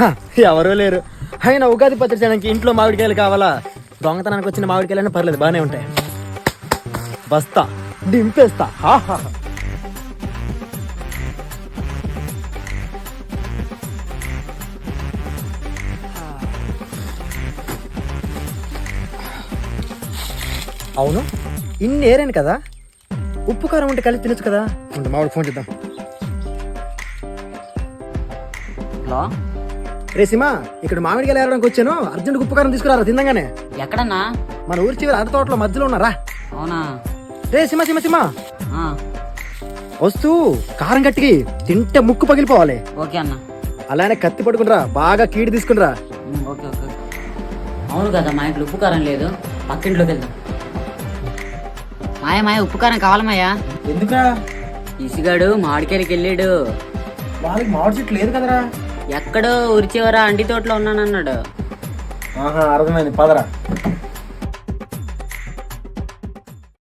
హ, ఎవరూ లేరు. అయినా ఉగాది పచ్చడి చేయడానికి ఇంట్లో మామిడికాయలు కావాలా? దొంగతనానికి వచ్చిన మామిడికాయలైనా పర్లేదు బాగానే ఉంటాయి. బస్తా దింపేస్తా. ఆహా. అవును ఇన్ని ఏరాను కదా? ఉప్పు కారం ఉంటే కలిసి తినచ్చు కదా? మామిడి ఫోన్ చేద్దాం. హలో? రే సిమా ఇక్కడ మామిడికాయలు ఏరడానికి వచ్చాను. అర్జెంట్ ఉప్పు కారం తీసుకురారా తిందంగానే ఎక్కడన్నా? మన ఊరి చివరి అర తోటలో మధ్యలో ఉన్నారా? అవునా? రే సిమ సిమ సిమ. ఆ, వస్తూ కారం గట్టికి తింటే ముక్కు పగిలిపోవాలి. ఓకే అన్న. అలానే కత్తి పట్టుకునిరా బాగా కీడి తీసుకునిరా ఉమ్, ఓకే ఓకే అవును కదా మా ఇంట్లో ఉప్పు కారం లేదు. పక్కింట్లోకి వెళ్దాం. మాయ మాయ ఉప్పు కారం కావాలమాయా ఎందుకా ఇసిగాడు మామిడికాయలకి వెళ్ళాడు. వాళ్ళకి మామిడి చెట్టు లేదు కదరా? ఎక్కడో ఉరిచేవరా అండి తోటలో ఉన్నానన్నాడు. ఆహా అర్థమైంది. పదరా.